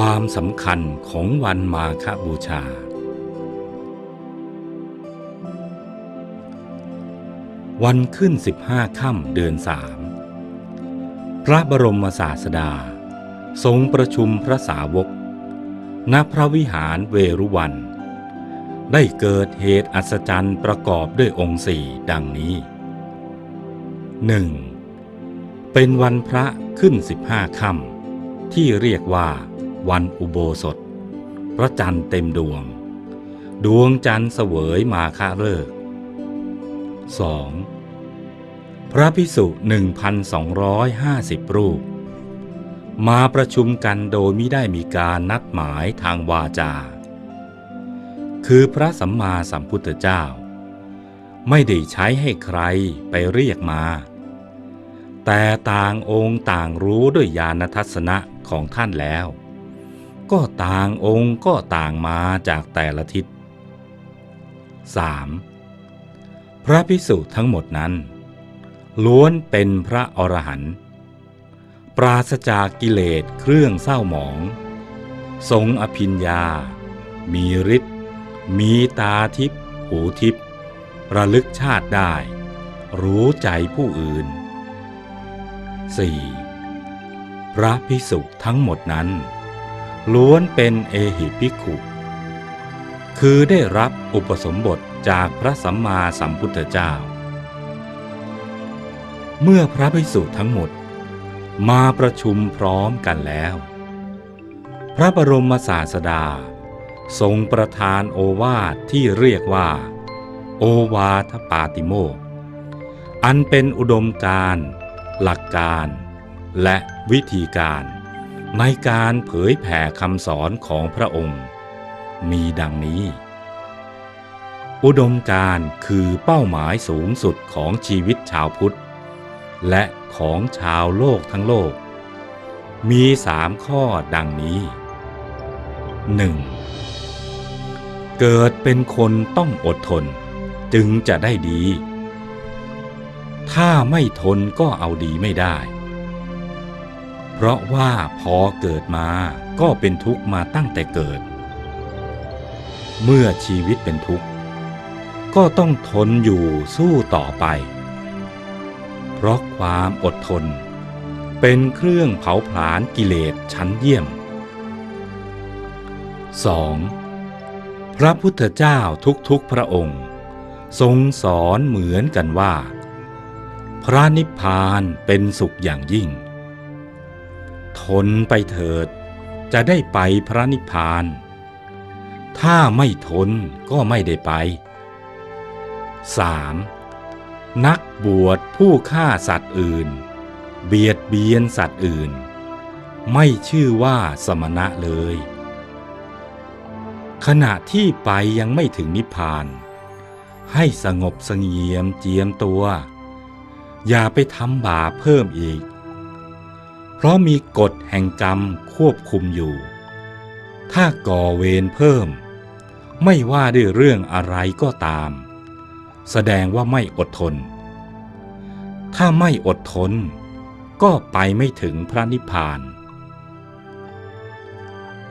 ความสำคัญของวันมาฆบูชา วันขึ้นสิบห้าค่ำเดือนสามพระบรมศาสดา ทรงประชุมพระสาวก ณพระวิหารเวรุวัน ได้เกิดเหตุอัศจรรย์ประกอบด้วยองค์สี่ดังนี้ 1. เป็นวันพระขึ้นสิบห้าค่ำที่เรียกว่า วันอุโบสถ พระจันทร์เต็มดวง ดวงจันทร์เสวยมาฆะเลิก 2. พระพิสุ1,250 รูป มาประชุมกันโดยมิได้มีการนัดหมายทางวาจา คือพระสัมมาสัมพุทธเจ้า ไม่ได้ใช้ให้ใครไปเรียกมาแต่ต่างองค์ต่างรู้ด้วยญาณทัศนะของท่านแล้ว ก็ต่างองค์ก็ต่างมาจากแต่ละทิศ 3. พระพิสุทั้งหมดนั้น ล้วนเป็นพระอรหันต์ปราศจากกิเลสเครื่องเศร้าหมอง ทรงอภิญญา มีฤทธิ์มีตาทิพย์หูทิพย์ระลึกชาติได้ รู้ใจผู้อื่น 4. พระพิสุทั้งหมดนั้น ล้วนเป็นเอหิภิกขุ คือได้รับอุปสมบทจากพระสัมมาสัมพุทธเจ้า เมื่อพระภิกษุทั้งหมด มาประชุมพร้อมกันแล้ว พระบรมศาสดา ทรงประทานโอวาทที่เรียกว่า โอวาทปาติโมกอันเป็นอุดมการ์หลักการ และวิธีการ ในการเผยแผ่คำสอนของพระองค์ มีดังนี้ อุดมการคือเป้าหมายสูงสุดของชีวิตชาวพุทธ และของชาวโลกทั้งโลก มีสามข้อดังนี้ 1. เกิดเป็นคนต้องอดทนจึงจะได้ดี ถ้าไม่ทนก็เอาดีไม่ได้ เพราะว่าพอเกิดมาก็เป็นทุกข์มาตั้งแต่เกิด เมื่อชีวิตเป็นทุกข์ ก็ต้องทนอยู่สู้ต่อไป เพราะความอดทน เป็นเครื่องเผาผลาญกิเลสชั้นเยี่ยม 2. พระพุทธเจ้าทุกๆพระองค์ ทรงสอนเหมือนกันว่า พระนิพพานเป็นสุขอย่างยิ่ง ทนไปเถิด จะได้ไปพระนิพพาน ถ้าไม่ทนก็ไม่ได้ไป 3. นักบวชผู้ฆ่าสัตว์อื่น เบียดเบียนสัตว์อื่น ไม่ชื่อว่าสมณะเลย ขณะที่ไปยังไม่ถึงนิพพาน ให้สงบสงี่ยมเจียมตัว อย่าไปทำบาปเพิ่มอีก ราะมีกฎแห่งกรรมควบคุมอยู่ ถ้าก่อเวรเพิ่ม ไม่ว่าด้วยเรื่องอะไรก็ตาม แสดงว่าไม่อดทน ถ้าไม่อดทน ก็ไปไม่ถึงพระนิพพาน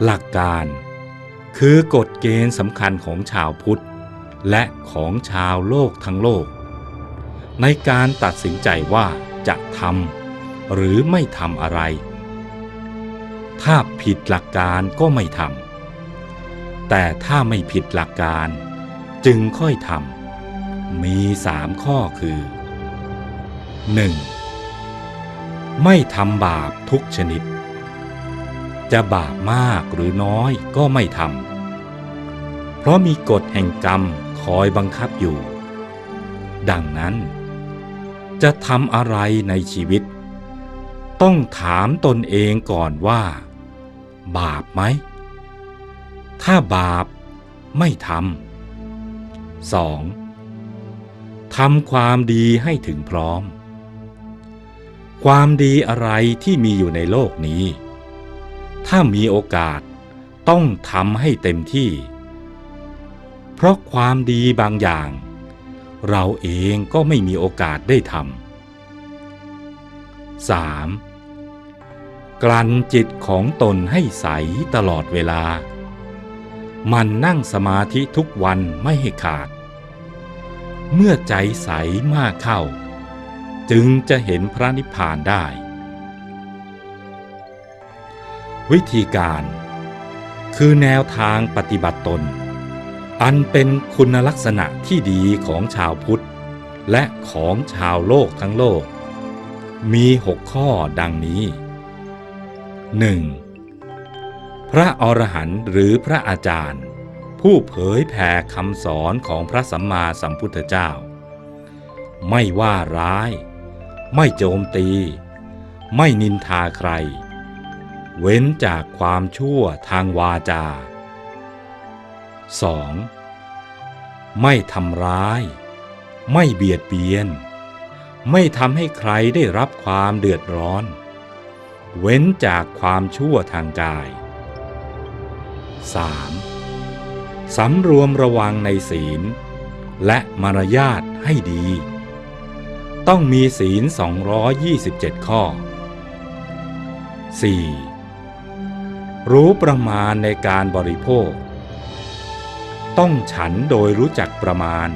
หลักการคือกฎเกณฑ์สำคัญของชาวพุทธ และของชาวโลกทั้งโลก ในการตัดสินใจว่าจะทำ หรือไม่ทำอะไร ถ้าผิดหลักการก็ไม่ทำแต่ถ้าไม่ผิดหลักการจึงค่อยทำมีสามข้อคือ 1. ไม่ทำบาปทุกชนิด จะบาปมากหรือน้อยก็ไม่ทำเพราะมีกฎแห่งกรรมคอยบังคับอยู่ ดังนั้น จะทำอะไรในชีวิต ต้องถามตนเองก่อนว่า บาปไหม ถ้าบาปไม่ทำ 2. ทำความดีให้ถึงพร้อม ความดีอะไรที่มีอยู่ในโลกนี้ ถ้ามีโอกาสต้องทำให้เต็มที่ เพราะความดีบางอย่าง เราเองก็ไม่มีโอกาสได้ทำ 3. กลั่นจิตของตนให้ใสตลอดเวลา มันนั่งสมาธิทุกวันไม่ให้ขาด เมื่อใจใสมากเข้า จึงจะเห็นพระนิพพานได้ วิธีการ คือแนวทางปฏิบัติตน อันเป็นคุณลักษณะที่ดีของชาวพุทธ และของชาวโลกทั้งโลก มีหกข้อดังนี้ 1. พระอรหันต์หรือพระอาจารย์ ผู้เผยแผ่คำสอนของพระสัมมาสัมพุทธเจ้า ไม่ว่าร้าย ไม่โจมตี ไม่นินทาใคร เว้นจากความชั่วทางวาจา 2. ไม่ทำร้าย ไม่เบียดเบียน ไม่ทำให้ใครได้รับความเดือดร้อน เว้นจากความชั่วทางกาย 3. สำรวมระวังในศีล และมารยาทให้ดี ต้องมีศีล 227 ข้อ 4. รู้ประมาณในการบริโภค ต้องฉันโดยรู้จักประมาณ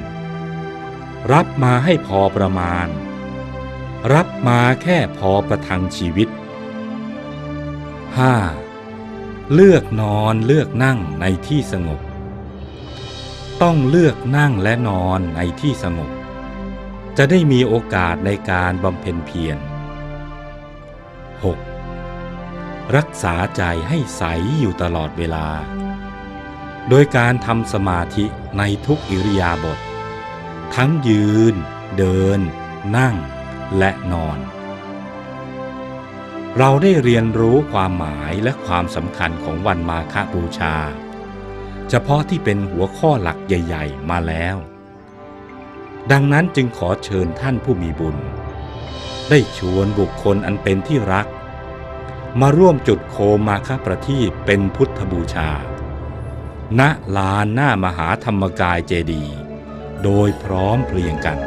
รับมาให้พอประมาณ รับมาแค่พอประทังชีวิต 5. เลือกนอนเลือกนั่งในที่สงบ ต้องเลือกนั่งและนอนในที่สงบ จะได้มีโอกาสในการบำเพ็ญเพียร 6. รักษาใจให้ใสอยู่ตลอดเวลา โดยการทำสมาธิในทุกอิริยาบถทั้งยืน เดิน นั่ง และนอน เราได้เรียนรู้ความหมายและความสำคัญของวันมาฆบูชา เฉพาะที่เป็นหัวข้อหลักใหญ่ ๆ มาแล้ว ดังนั้นจึงขอเชิญท่านผู้มีบุญ ได้ชวนบุคคลอันเป็นที่รัก มาร่วมจุดโคมมาฆประทีปเป็นพุทธบูชา ณลานหน้ามหาธรรมกายเจดี โดยพร้อมเพรียงกัน